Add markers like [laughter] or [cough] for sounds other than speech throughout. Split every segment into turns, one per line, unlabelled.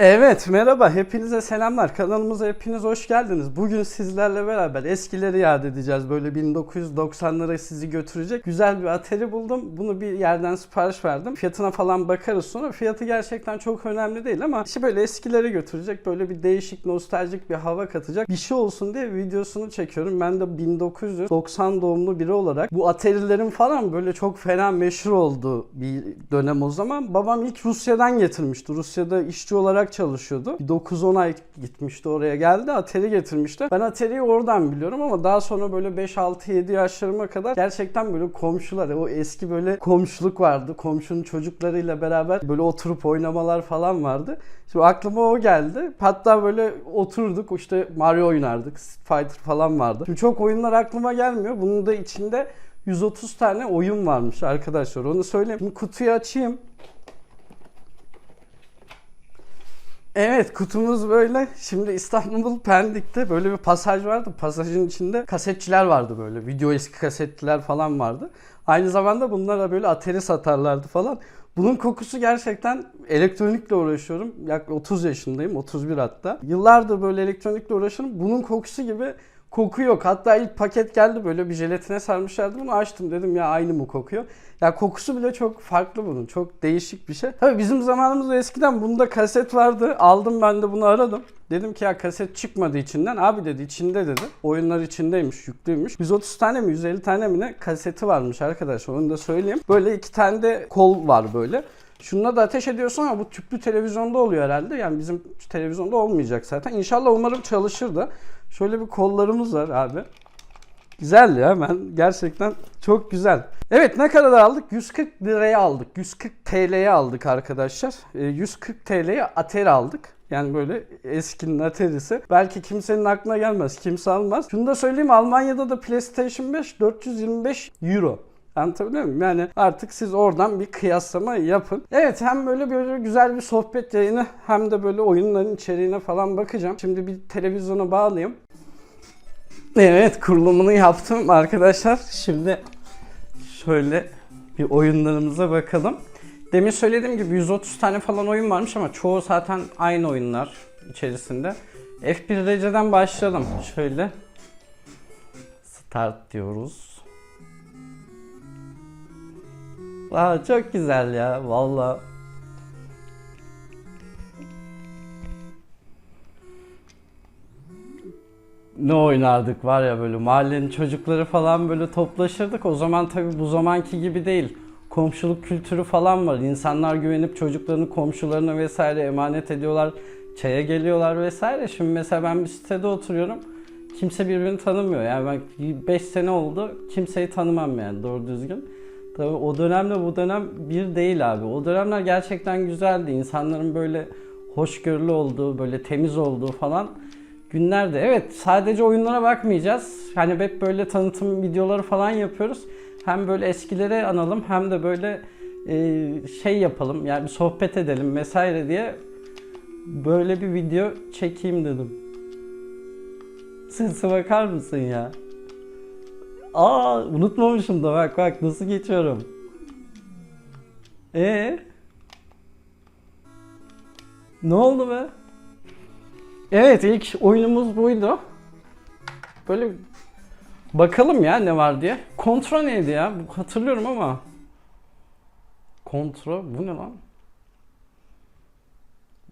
Evet merhaba hepinize selamlar kanalımıza hepiniz hoş geldiniz. Bugün sizlerle beraber eskileri yad edeceğiz. Böyle 1990'lara sizi götürecek güzel bir atari buldum. Bunu bir yerden sipariş verdim. Fiyatına falan bakarız sonra. Fiyatı gerçekten çok önemli değil ama işte böyle eskileri götürecek. Böyle bir değişik nostaljik bir hava katacak bir şey olsun diye videosunu çekiyorum. Ben de 1990 doğumlu biri olarak bu atarilerin falan böyle çok fena meşhur olduğu bir dönem o zaman. Babam ilk Rusya'dan getirmişti. Rusya'da işçi olarak çalışıyordu. Bir 9-10 ay gitmişti oraya geldi. Atari getirmişti. Ben Atari'yi oradan biliyorum ama daha sonra böyle 5-6-7 yaşlarıma kadar gerçekten böyle komşular, o eski böyle komşuluk vardı. Komşunun çocuklarıyla beraber böyle oturup oynamalar falan vardı. Şimdi aklıma o geldi. Hatta böyle oturduk işte Mario oynardık. Fighter falan vardı. Şimdi çok oyunlar aklıma gelmiyor. Bunun da içinde 130 tane oyun varmış arkadaşlar. Onu söyleyeyim. Şimdi kutuyu açayım. Evet kutumuz böyle. Şimdi İstanbul Pendik'te böyle bir pasaj vardı. Pasajın içinde kasetçiler vardı böyle. Video eski kasetçiler falan vardı. Aynı zamanda bunlara böyle ateri satarlardı falan. Bunun kokusu gerçekten elektronikle uğraşıyorum. Yaklaşık 30 yaşındayım. 31 hatta. Yıllardır böyle elektronikle uğraşıyorum. Bunun kokusu gibi koku yok. Hatta ilk paket geldi böyle bir jelatine sarmışlardı. Bunu açtım dedim ya aynı mı kokuyor? Ya kokusu bile çok farklı bunun. Çok değişik bir şey. Tabii bizim zamanımızda eskiden bunda kaset vardı. Aldım ben de bunu aradım. Dedim ki ya kaset çıkmadı içinden. Abi dedi içinde dedi. Oyunlar içindeymiş, yüklüymüş. 130 tane mi 150 tane mi ne kaseti varmış arkadaşlar. Onu da söyleyeyim. Böyle iki tane de kol var böyle. Şununla da ateş ediyorsun ama bu tüplü televizyonda oluyor herhalde. Yani bizim televizyonda olmayacak zaten. İnşallah umarım çalışır da. Şöyle bir kollarımız var abi. Güzel ya ben gerçekten çok güzel. Evet ne kadar aldık? 140 liraya aldık. 140 TL'ye aldık arkadaşlar. Ee, 140 TL'ye Atari aldık. Yani böyle eskinin Atari'si. Belki kimsenin aklına gelmez. Kimse almaz. Şunu da söyleyeyim Almanya'da da PlayStation 5 425 Euro. Anlatabiliyor muyum? Yani artık siz oradan bir kıyaslama yapın. Evet hem böyle böyle güzel bir sohbet yayını hem de böyle oyunların içeriğine falan bakacağım. Şimdi bir televizyona bağlayayım. Evet kurulumunu yaptım arkadaşlar. Şimdi şöyle bir oyunlarımıza bakalım. Demin söylediğim gibi 130 tane falan oyun varmış ama çoğu zaten aynı oyunlar içerisinde. F1 dereceden başlayalım. Şöyle start diyoruz. Aa, çok güzel ya valla. ne oynardık var ya böyle mahallenin çocukları falan böyle toplaşırdık. O zaman tabii bu zamanki gibi değil. Komşuluk kültürü falan var. İnsanlar güvenip çocuklarını komşularına vesaire emanet ediyorlar. Çaya geliyorlar vesaire. Şimdi mesela ben bir sitede oturuyorum. Kimse birbirini tanımıyor. Yani ben 5 sene oldu. Kimseyi tanımam yani doğru düzgün. Tabii o dönemle bu dönem bir değil abi. O dönemler gerçekten güzeldi. İnsanların böyle hoşgörülü olduğu, böyle temiz olduğu falan günlerde. Evet sadece oyunlara bakmayacağız. Hani hep böyle tanıtım videoları falan yapıyoruz. Hem böyle eskileri analım hem de böyle e, şey yapalım yani bir sohbet edelim vesaire diye böyle bir video çekeyim dedim. Sesi bakar mısın ya? Aa unutmamışım da bak bak nasıl geçiyorum. E Ne oldu be? Evet ilk oyunumuz buydu. Böyle bakalım ya ne var diye. Kontra neydi ya? Hatırlıyorum ama. Kontra bu ne lan?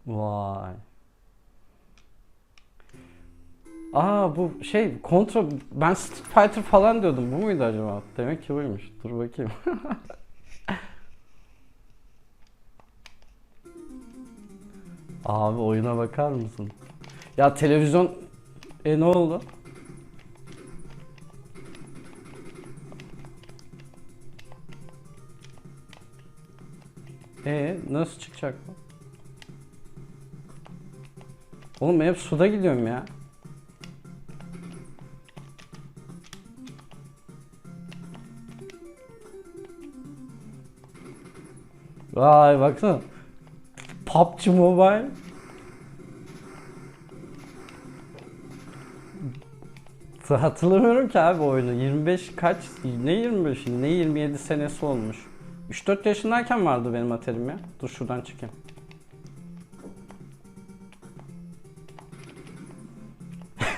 Vay. Aa bu şey kontra ben Street Fighter falan diyordum. Bu muydu acaba? Demek ki buymuş. Dur bakayım. [laughs] Abi oyuna bakar mısın? Ya televizyon e ne oldu? E nasıl çıkacak bu? Oğlum hep suda gidiyorum ya. Vay baksana. PUBG Mobile. Hatırlamıyorum ki abi oyunu. 25 kaç? Ne 25? Ne 27 senesi olmuş. 3-4 yaşındayken vardı benim aterim ya. Dur şuradan çıkayım.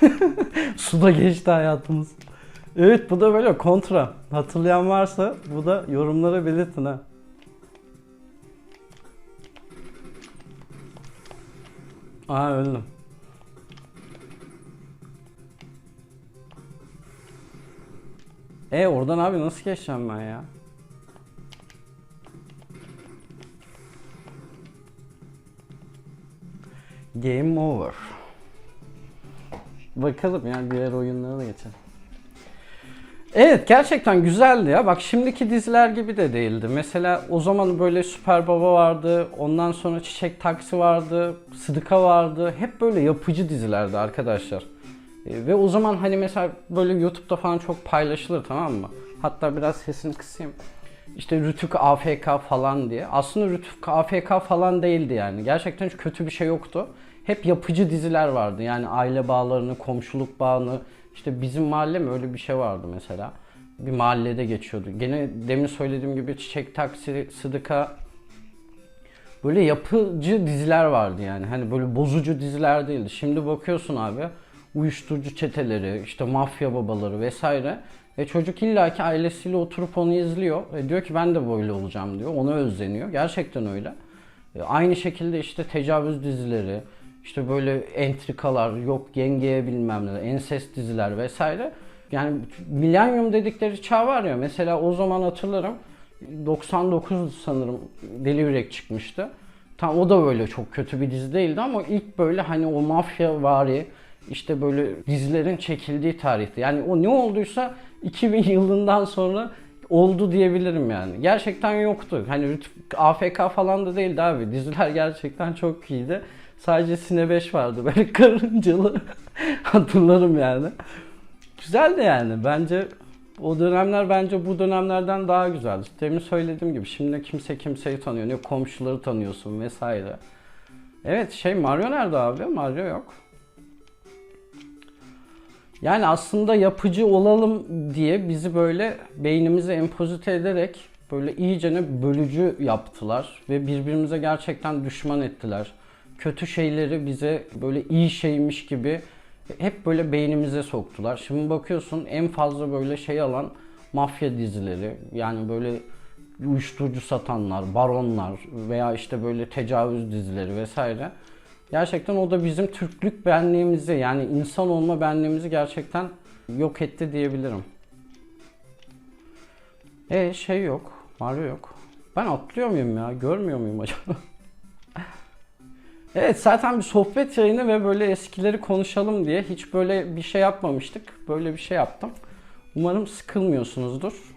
[laughs] Suda geçti hayatımız. Evet bu da böyle kontra. Hatırlayan varsa bu da yorumlara belirtin ha. Aa öldüm. E oradan abi nasıl geçeceğim ben ya? Game over. Bakalım yani diğer oyunlara da geçelim. Evet gerçekten güzeldi ya. Bak şimdiki diziler gibi de değildi. Mesela o zaman böyle Süper Baba vardı. Ondan sonra Çiçek Taksi vardı. Sıdıka vardı. Hep böyle yapıcı dizilerdi arkadaşlar. E, Ve o zaman hani mesela böyle YouTube'da falan çok paylaşılır tamam mı? Hatta biraz sesini kısayım. İşte Rütük AFK falan diye. Aslında Rütük AFK falan değildi yani. Gerçekten hiç kötü bir şey yoktu. Hep yapıcı diziler vardı. Yani aile bağlarını, komşuluk bağını. İşte bizim mahalle mi öyle bir şey vardı mesela. Bir mahallede geçiyordu. Gene demin söylediğim gibi Çiçek Taksi, Sıdıka böyle yapıcı diziler vardı yani. Hani böyle bozucu diziler değildi. Şimdi bakıyorsun abi uyuşturucu çeteleri, işte mafya babaları vesaire. Ve çocuk illaki ailesiyle oturup onu izliyor. Ve diyor ki ben de böyle olacağım diyor. Ona özleniyor. Gerçekten öyle. E, Aynı şekilde işte tecavüz dizileri, işte böyle entrikalar, yok yengeye bilmem ne, ensest diziler vesaire. Yani milenyum dedikleri çağ var ya mesela o zaman hatırlarım 99 sanırım Deli Yürek çıkmıştı. Tam o da böyle çok kötü bir dizi değildi ama ilk böyle hani o mafya vari işte böyle dizilerin çekildiği tarihti. Yani o ne olduysa 2000 yılından sonra oldu diyebilirim yani. Gerçekten yoktu. Hani AFK falan da değildi abi. Diziler gerçekten çok iyiydi. Sadece Sine 5 vardı böyle [laughs] karıncalı. Hatırlarım yani. Güzeldi yani. Bence o dönemler bence bu dönemlerden daha güzeldi. Demin söylediğim gibi şimdi kimse kimseyi tanıyor. Ne komşuları tanıyorsun vesaire. Evet şey Mario nerede abi? Mario yok. Yani aslında yapıcı olalım diye bizi böyle beynimize empozite ederek böyle iyicene bölücü yaptılar ve birbirimize gerçekten düşman ettiler. Kötü şeyleri bize böyle iyi şeymiş gibi hep böyle beynimize soktular. Şimdi bakıyorsun en fazla böyle şey alan mafya dizileri yani böyle uyuşturucu satanlar, baronlar veya işte böyle tecavüz dizileri vesaire. Gerçekten o da bizim Türklük benliğimizi yani insan olma benliğimizi gerçekten yok etti diyebilirim. E şey yok. Mario yok. Ben atlıyor muyum ya? Görmüyor muyum acaba? [laughs] evet zaten bir sohbet yayını ve böyle eskileri konuşalım diye hiç böyle bir şey yapmamıştık. Böyle bir şey yaptım. Umarım sıkılmıyorsunuzdur.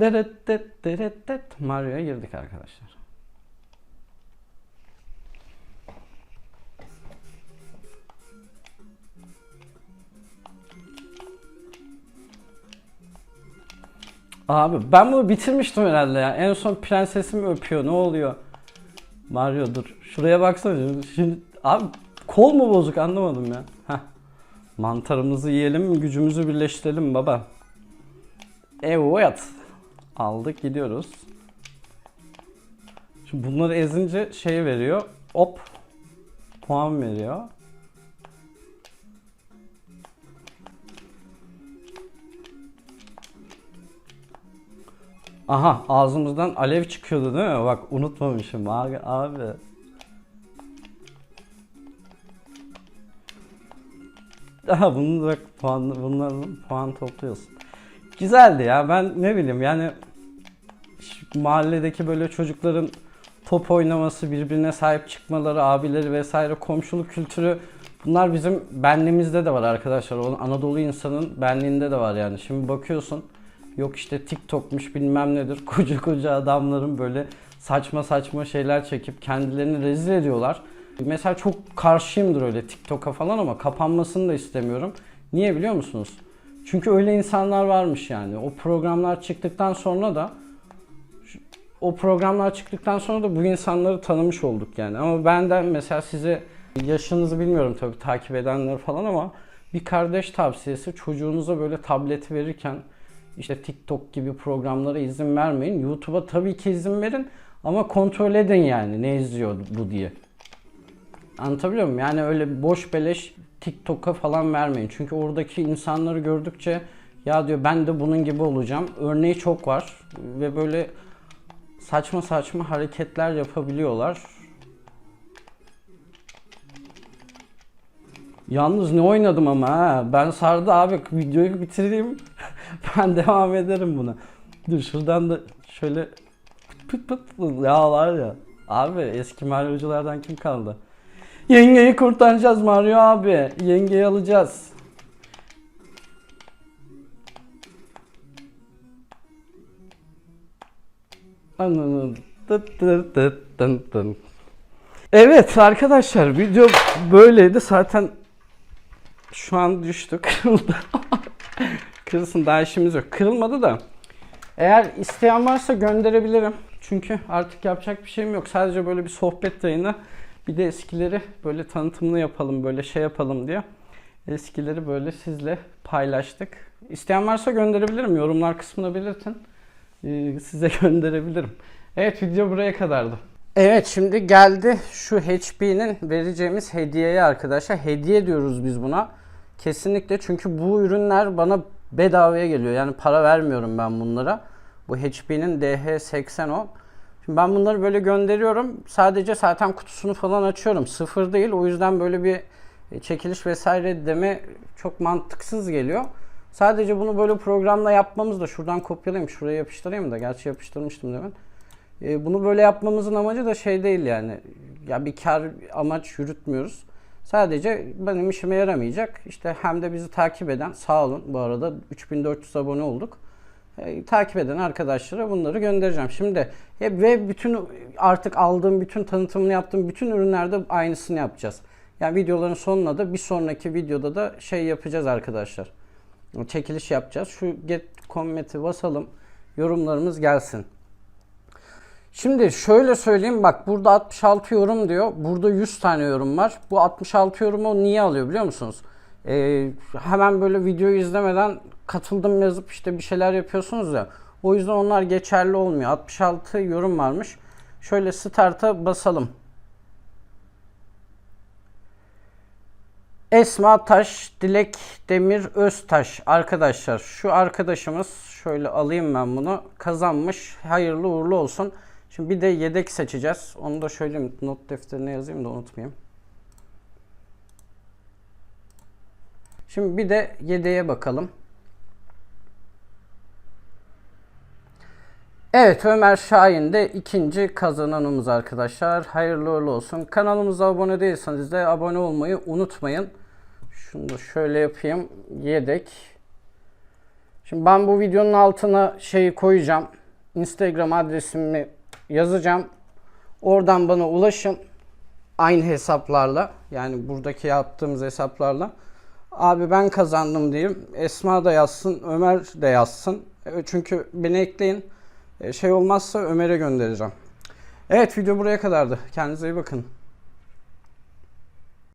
Deret det deret det Mario'ya girdik arkadaşlar. Abi ben bunu bitirmiştim herhalde ya. En son prensesimi öpüyor. Ne oluyor? Mario dur. Şuraya baksana. Şimdi abi kol mu bozuk anlamadım ya. Heh. Mantarımızı yiyelim, gücümüzü birleştirelim baba. Evet. Aldık gidiyoruz. Şimdi bunları ezince şey veriyor. Hop. Puan veriyor. Aha ağzımızdan alev çıkıyordu değil mi? Bak unutmamışım abi. abi. Aha bunu da puan, bunların puan topluyorsun. Güzeldi ya ben ne bileyim yani mahalledeki böyle çocukların top oynaması, birbirine sahip çıkmaları, abileri vesaire komşuluk kültürü bunlar bizim benliğimizde de var arkadaşlar. O Anadolu insanın benliğinde de var yani. Şimdi bakıyorsun Yok işte TikTok'muş bilmem nedir. [laughs] Koca koca adamların böyle saçma saçma şeyler çekip kendilerini rezil ediyorlar. Mesela çok karşıyımdır öyle TikTok'a falan ama kapanmasını da istemiyorum. Niye biliyor musunuz? Çünkü öyle insanlar varmış yani. O programlar çıktıktan sonra da o programlar çıktıktan sonra da bu insanları tanımış olduk yani. Ama benden mesela size yaşınızı bilmiyorum tabii takip edenler falan ama bir kardeş tavsiyesi çocuğunuza böyle tableti verirken işte TikTok gibi programlara izin vermeyin. YouTube'a tabii ki izin verin ama kontrol edin yani ne izliyor bu diye. Anlatabiliyor muyum? Yani öyle boş beleş TikTok'a falan vermeyin. Çünkü oradaki insanları gördükçe ya diyor ben de bunun gibi olacağım. Örneği çok var ve böyle saçma saçma hareketler yapabiliyorlar. Yalnız ne oynadım ama ha. Ben sardı abi videoyu bitireyim. [laughs] [laughs] ben devam ederim buna. Dur şuradan da şöyle pıt pıt ya var ya. Abi eski Mario'culardan kim kaldı? Yengeyi kurtaracağız Mario abi. Yengeyi alacağız. Evet arkadaşlar video böyleydi. Zaten şu an düştü kırıldı. [laughs] Kırılsın daha işimiz yok. Kırılmadı da. Eğer isteyen varsa gönderebilirim. Çünkü artık yapacak bir şeyim yok. Sadece böyle bir sohbet yayını. Bir de eskileri böyle tanıtımını yapalım, böyle şey yapalım diye. Eskileri böyle sizle paylaştık. İsteyen varsa gönderebilirim. Yorumlar kısmına belirtin. Ee, size [laughs] gönderebilirim. Evet video buraya kadardı. Evet şimdi geldi şu HP'nin vereceğimiz hediyeye arkadaşlar. Hediye diyoruz biz buna. Kesinlikle çünkü bu ürünler bana bedavaya geliyor. Yani para vermiyorum ben bunlara. Bu HP'nin DH8010. Şimdi ben bunları böyle gönderiyorum. Sadece zaten kutusunu falan açıyorum. Sıfır değil. O yüzden böyle bir çekiliş vesaire deme çok mantıksız geliyor. Sadece bunu böyle programla yapmamız da şuradan kopyalayayım, şuraya yapıştırayım da. Gerçi yapıştırmıştım demin. E, bunu böyle yapmamızın amacı da şey değil yani. Ya bir kar amaç yürütmüyoruz. Sadece benim işime yaramayacak. İşte hem de bizi takip eden sağ olun bu arada 3400 abone olduk. E, takip eden arkadaşlara bunları göndereceğim. Şimdi e, ve bütün artık aldığım bütün tanıtımını yaptığım bütün ürünlerde aynısını yapacağız. Yani videoların sonuna da bir sonraki videoda da şey yapacağız arkadaşlar. Çekiliş yapacağız. Şu get comment'i basalım. Yorumlarımız gelsin. Şimdi şöyle söyleyeyim bak burada 66 yorum diyor. Burada 100 tane yorum var. Bu 66 yorumu niye alıyor biliyor musunuz? Ee, hemen böyle videoyu izlemeden katıldım yazıp işte bir şeyler yapıyorsunuz ya. O yüzden onlar geçerli olmuyor. 66 yorum varmış. Şöyle start'a basalım. Esma Taş, Dilek Demir Öztaş arkadaşlar. Şu arkadaşımız şöyle alayım ben bunu. Kazanmış. Hayırlı uğurlu olsun. Şimdi bir de yedek seçeceğiz. Onu da şöyle not defterine yazayım da unutmayayım. Şimdi bir de yedeğe bakalım. Evet Ömer Şahin de ikinci kazananımız arkadaşlar. Hayırlı uğurlu olsun. Kanalımıza abone değilseniz de abone olmayı unutmayın. Şunu da şöyle yapayım. Yedek. Şimdi ben bu videonun altına şeyi koyacağım. Instagram adresimi yazacağım. Oradan bana ulaşın. Aynı hesaplarla. Yani buradaki yaptığımız hesaplarla. Abi ben kazandım diyeyim. Esma da yazsın, Ömer de yazsın. E, Çünkü beni ekleyin. E, Şey olmazsa Ömer'e göndereceğim. Evet video buraya kadardı. Kendinize iyi bakın.